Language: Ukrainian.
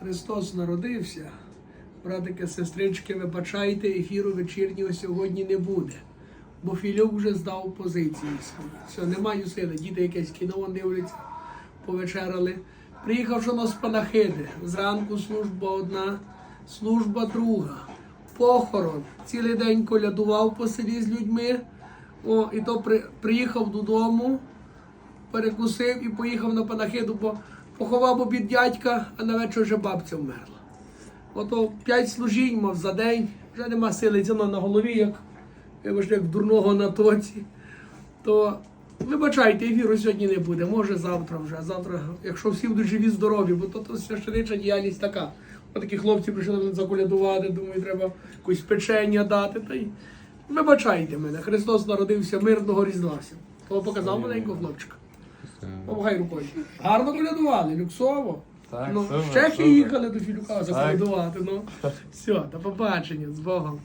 Христос народився. Братики, сестрички, вибачайте, ефіру вечірнього сьогодні не буде. Бо Філюк вже здав позиції. Все, не маю сили. Діти якесь кіно дивляться, повечеряли. Приїхав що нас з панахиди. Зранку служба одна, служба друга. Похорон. Цілий день колядував по селі з людьми. О, і то при, приїхав додому, перекусив і поїхав на панахиду, бо поховав обід дядька, а на вечір вже бабця вмерла. Ото п'ять служінь мав за день, вже нема сили ціно на голові, як, вибачте, як дурного на тоці. То вибачайте, ефіру сьогодні не буде, може завтра вже. Завтра, якщо всі будуть живі, здорові, бо то, то священича діяльність така. От такі хлопці прийшли заколядувати, думаю, треба якусь печення дати. Та й вибачайте мене, Христос народився мирного різдва. всім. То показав маленького хлопчика. Помагай рукою. Гарно колядували, люксово. Так, ну, супер, ще супер. їхали до Філюка заколядувати. Ну, все, до побачення, з Богом.